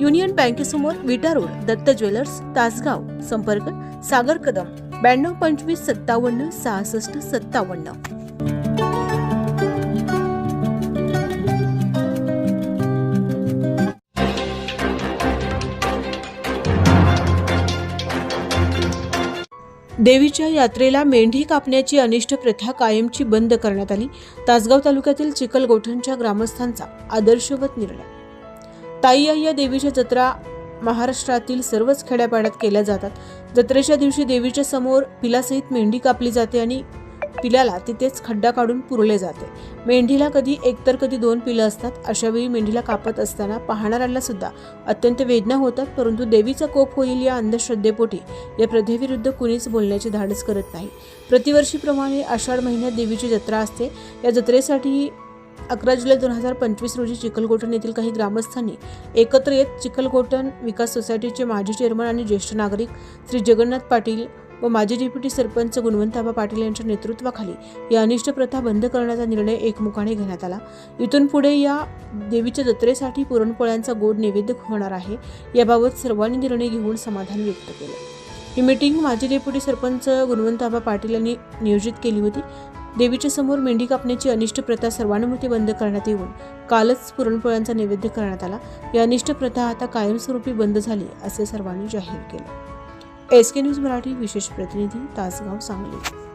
Union बँकेसमोर Vita road Datta jewellers Tasgaon संपर्क सागर कदम ब्याण्णव पंचवीस सत्तावन्न सहासष्ट सत्तावन्न. देवीच्या यात्रेला मेंढी कापण्याची अनिष्ट प्रथा कायमची बंद करण्यात आली. तासगाव तालुक्यातील चिखलगोठणच्या ग्रामस्थांचा आदर्शवत निर्णय ताई या देवीच्या जत्रा महाराष्ट्रातील सर्वच खेड्यापाड्यात केल्या जातात. जत्रेच्या दिवशी देवीच्या समोर पिलासहित मेंढी कापली जाते आणि पिलाला तिथेच खड्डा काढून पुरले जाते. मेंढीला कधी एकतर कधी दोन पिलं असतात. अशावेळी मेंढीला कापत असताना पाहणाऱ्याला सुद्धा अत्यंत वेदना होतात. परंतु देवीचा कोप होईल या अंधश्रद्धेपोटी या प्रथेविरुद्ध कुणीच बोलण्याची धाडस करत नाही. प्रतिवर्षीप्रमाणे आषाढ महिन्यात देवीची जत्रा असते. या जत्रेसाठी अकरा जुलै दोन हजार पंचवीस रोजी चिखलकोटण येथील काही ग्रामस्थांनी एकत्र येत चिखलगोटण विकास सोसायटीचे माजी चेअरमन आणि ज्येष्ठ नागरिक श्री जगन्नाथ पाटील व माजी डेप्युटी सरपंच गुणवंताबा पाटील यांच्या नेतृत्वाखाली या अनिष्ट प्रथा बंद करण्याचा निर्णय एकमुखाने घेण्यात आला. इथून पुढे या देवीच्या जत्रेसाठी पुरणपोळ्यांचा गोड नैवेद्य होणार आहे याबाबत सर्वांनी निर्णय घेऊन समाधान व्यक्त केलं. ही मीटिंग माजी डेप्युटी सरपंच गुणवंताबा पाटील यांनी नियोजित केली होती. देवीच्या समोर मेंढी कापण्याची अनिष्ट प्रथा सर्वानुमते बंद करण्यात येऊन कालच पुरणपोळ्यांचा नैवेद्य करण्यात आला. या अनिष्ट प्रथा आता कायमस्वरूपी बंद झाली असे सर्वांनी जाहीर केले. एस के न्यूज मराठी विशेष प्रतिनिधी तासगाव सांगली.